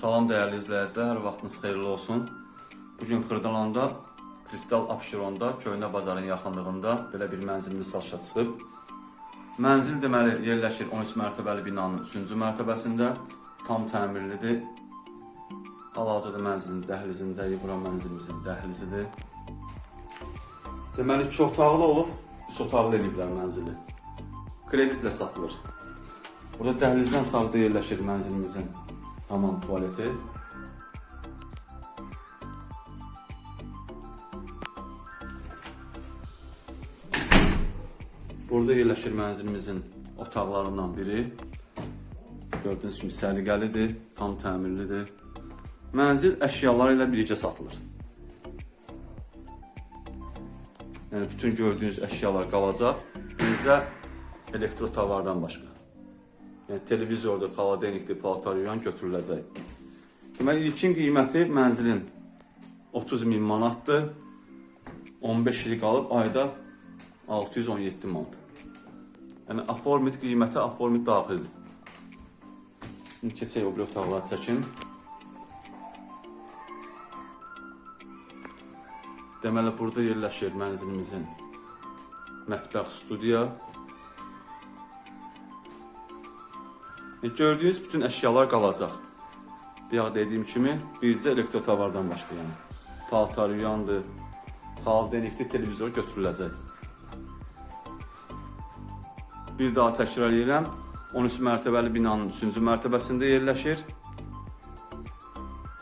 Salam dəyərli izləyicilər, vaxtınız xeyirli olsun. Bu gün Xırdalanda Kristal Abşeronda köhnə bazarın yaxınlığında belə bir mənzilimiz satışa çıxıb. Mənzil deməli yerləşir 13 mərtəbəli binanın 3-cü mərtəbəsində. Tam təmirlidir. Hal-hazırda mənzilin dəhlizindəyik. Bura mənzilimizin dəhlizidir. Deməli 2 otaqlı olub, 3 otaqlı eləyiblər mənzili. Kreditlə satılır. Burada dəhlizdən sağda yerləşir mənzilimizin hamam tualeti. Burada yerləşir mənzilimizin otaqlarından biri. Gördüyünüz kimi səliqəlidir, tam təmirlidir. Mənzil əşyaları ilə birgə satılır. Yəni bütün gördüyünüz əşyalar qalacaq. Bircə elektrotavardan başqa. Yəni televizordur, xaladenikdir, paltaryan götürüləcək. Deməli ilkin qiyməti mənzilin 30 min manatdır. 15 il qalıb ayda 617 manat. Yəni aformit qiyməti aformit daxildir. Şimdi keçək o bir otaqlara çəkin. Deməli burada yerləşir mənzilimizin mətbəx studiya. Gördüyünüz bütün əşyalar qalacaq. Bayaq dediyim kimi bircə elektrotavardan başqa yəni. Paltar yuyandı, xaldenikli televizor götürüləcək. Bir daha təkrar edirəm. 13 mərtəbəli binanın 3-cü mərtəbəsində yerləşir.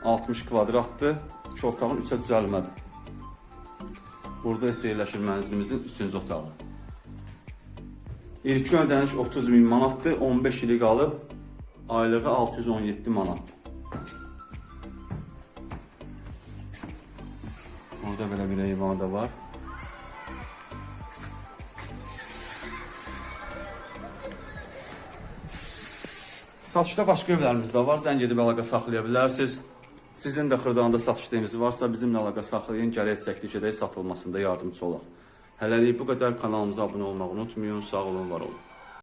60 kvadratdır. 2 otağın 3-ə düzəlmədir. Burada isə yerləşir mənzilimizin 3-cü otağı. İlkin ödəniş 30 min manatdır. 15 ili qalıb aylığı 617 manat. Burada belə bir eyvanı da var. Satışda başqa evlərimiz də var. Zəng edib əlaqə saxlaya bilərsiniz. Sizin də Xırdalanda satış eviniz varsa bizimlə əlaqə saxlayın. Gələk çəkiliş edək satılmasında yardımcı olaq. Hələlik bu qədər kanalımıza abunə olmağı unutmayın. Sağ olun, var olun.